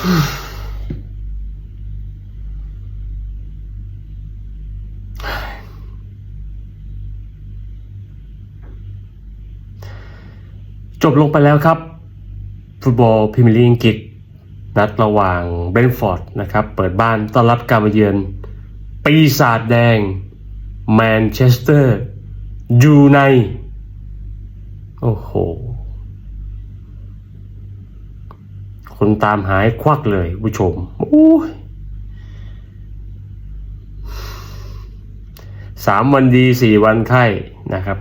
จบลงไปแล้วครับ ฟุตบอลพรีเมียร์ลีกอังกฤษนัดระหว่างเบนฟอร์ดนะครับ เปิดบ้านต้อนรับการมาเยือน ปีศาจแดง แมนเชสเตอร์ยูไนโอ้โห คนตามหายควักเลยผู้ชมโอ้ยสามวันดีสี่วันไข้นะครับ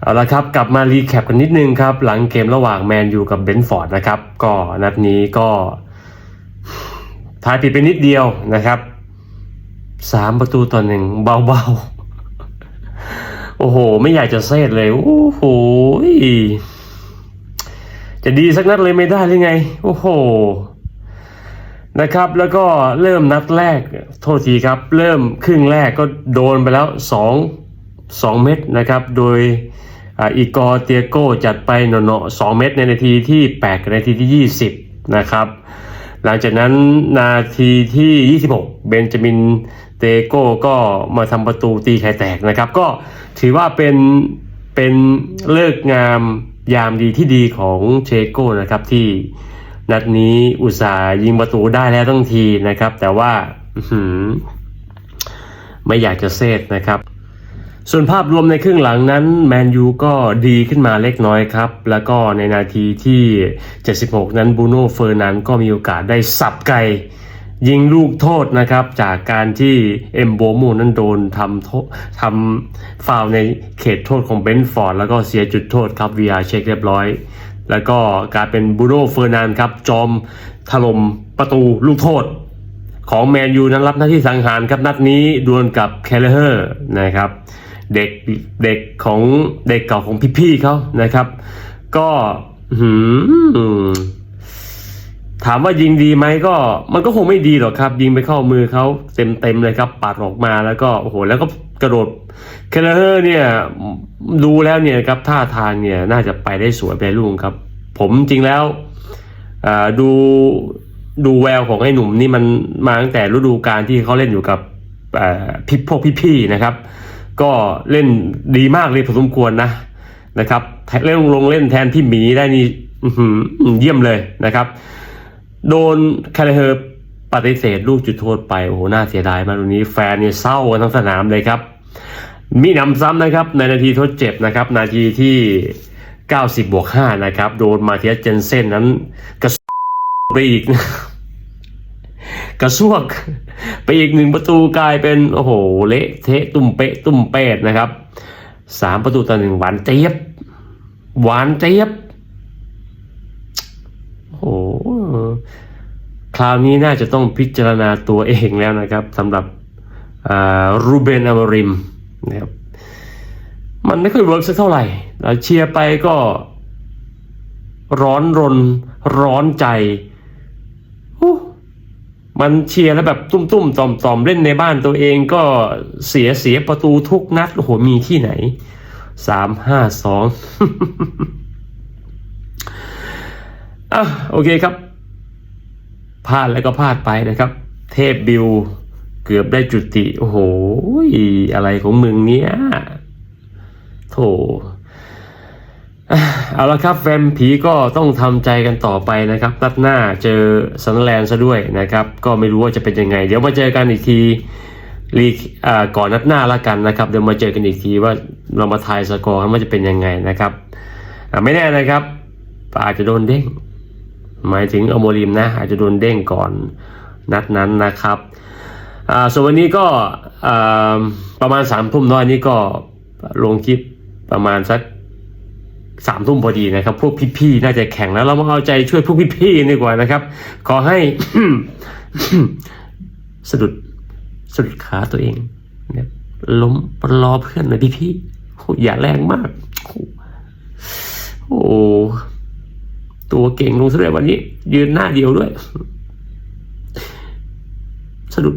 เอาละครับ กลับมารีแคปกันนิดนึงครับ หลังเกมระหว่างแมนยูกับเบนฟอร์ดนะครับ ก็นัดนี้ก็ทายผิดไปนิดเดียวนะครับสามประตูต่อหนึ่งเบาๆ โอ้โห ไม่อยากจะเซตเลย โอ้โห จะดีสักนัดเลยไม่ได้หรือไง โอ้โห นะครับ แล้วก็เริ่มนัดแรก โทษทีครับ เริ่มครึ่งแรกก็โดนไปแล้วสองสองเม็ดนะครับ โดยอีกอร์เตียโกจัดไปหนอๆสองเม็ดในนาทีที่ 8 กับนาทีที่ 20 นะครับ หลังจากนั้นนาทีที่ 26 เบนจามินเตโก้ก็มาทำประตูตีไข่แตกนะครับ ก็ถือว่าเป็นเป็นเลิกงาม ยามดีที่ดีของเชโก้นะครับที่นัดนี้อุตส่าห์ยิงประตูได้แล้วทั้งทีนะครับ แต่ว่าไม่อยากจะเซตนะครับ ส่วนภาพรวมในครึ่งหลังนั้นแมนยูก็ดีขึ้นมาเล็กน้อยครับ แล้วก็ในนาทีที่ 76 นั้นบูโน่เฟอร์นันก็มีโอกาสได้สับไกล ยิงลูกโทษนะครับ จากการที่เอ็มโบมูนั้นโดนทำโทษทำฟาวในเขตโทษของเบนฟอร์ดแล้วก็เสียจุดโทษครับ VR เช็คเรียบร้อย แล้วก็กลายเป็นบูโน่เฟอร์นันครับ จอมถล่มประตูลูกโทษ ของแมนยูนั้นรับหน้าที่สังหารครับนัดนี้ดวลกับแคลเลอร์นะครับ เด็กเด็กของเด็กเก่าของพี่ๆเขานะครับ ก็หืม ถามว่ายิงดีไหมก็มันก็คงไม่ดีหรอกครับ ยิงไปเข้ามือเขาเต็มเต็มๆเลยครับปัดออกมาแล้วก็โอ้โหแล้วก็กระโดดแคลเลอร์เนี่ยดูแล้วเนี่ยครับท่าทางเนี่ยน่าจะไปได้สวยไปรุ่งครับ ผมจริงแล้วดูดูแววของไอ้หนุ่มนี่มันมาตั้งแต่ฤดูกาลที่เขาเล่นอยู่กับพี่พวกพี่ๆนะครับ ก็เล่นดีมากเลยพอสมควรนะนะครับเล่นลงเล่นแทนพี่หมีได้นี่เยี่ยมเลยนะครับ โดนคาร์เฮอร์ปฏิเสธลูกจุดโทษไป โอ้โห น่าเสียดายมากตรงนี้แฟนเนี่ยเศร้ากันทั้งสนามเลยครับ มีนำซ้ำนะครับ ในนาทีทดเจ็บนะครับ นาทีที่ 90บวก5นะครับ โดนมาเทียสเจนเซนนั้นกระไปอีก กระซวก ไปอีกหนึ่งประตูกลายเป็นโอ้โห เละเทะตุ่มเปะตุ่มเปดนะครับสามประตูต่อหนึ่งหวานเจี๊ยบ หวานเจี๊ยบ โอ้โห คราวนี้น่าจะต้องพิจารณาตัวเองแล้วนะครับสำหรับรูเบนอามริมนะครับมันไม่ค่อยเวิร์กสักเท่าไหร่เราเชียร์ไปก็ร้อนรนร้อนใจ มันเชียร์แล้วแบบตุ้มตุ้มๆต่อมต่อมๆ เล่นในบ้านตัวเองก็เสียเสียประตูทุกนัด โอ้โห มีที่ไหน สามห้าสองอะโอเคครับ พลาดแล้วก็พลาดไปนะครับ เทพบิวเกือบได้จุติ โอ้โหอะไรของมึงเนี้ยโถอ่เอาละครับแฟมผีก็ต้องทำใจกันต่อไปนะครับนัดหน้าเจอซันแลนซะด้วยนะครับ ก็ไม่รู้ว่าจะเป็นยังไง เดี๋ยวมาเจอกันอีกทีลีกอ่าก่อนนัดหน้าละกันนะครับ เดี๋ยวมาเจอกันอีกทีว่าเรามาทายสกอร์กันว่าจะเป็นยังไงนะครับ ไม่แน่นะครับอาจจะโดนเด้ง หมายถึงอโมริมนะอาจจะโดนเด้งก่อนนัดนั้นนะครับอ่าส่วนวันนี้ก็ประมาณสามทุ่มน้อยนี้ก็ลงคลิปประมาณสักสามทุ่มพอดีนะครับ พวกพี่ๆน่าจะแข่งแล้วเรามาเอาใจช่วยพวกพี่ๆดีกว่านะครับ ขอให้สะดุดสะดุดขาตัวเองนะครับล้มรอเพื่อนหน่อยพี่ๆโอ้อย่าแรงมาก โอ้โอ้ ตัวเก่งลงซะเลยวันนี้ ยืนหน้าเดียวด้วยสะดุด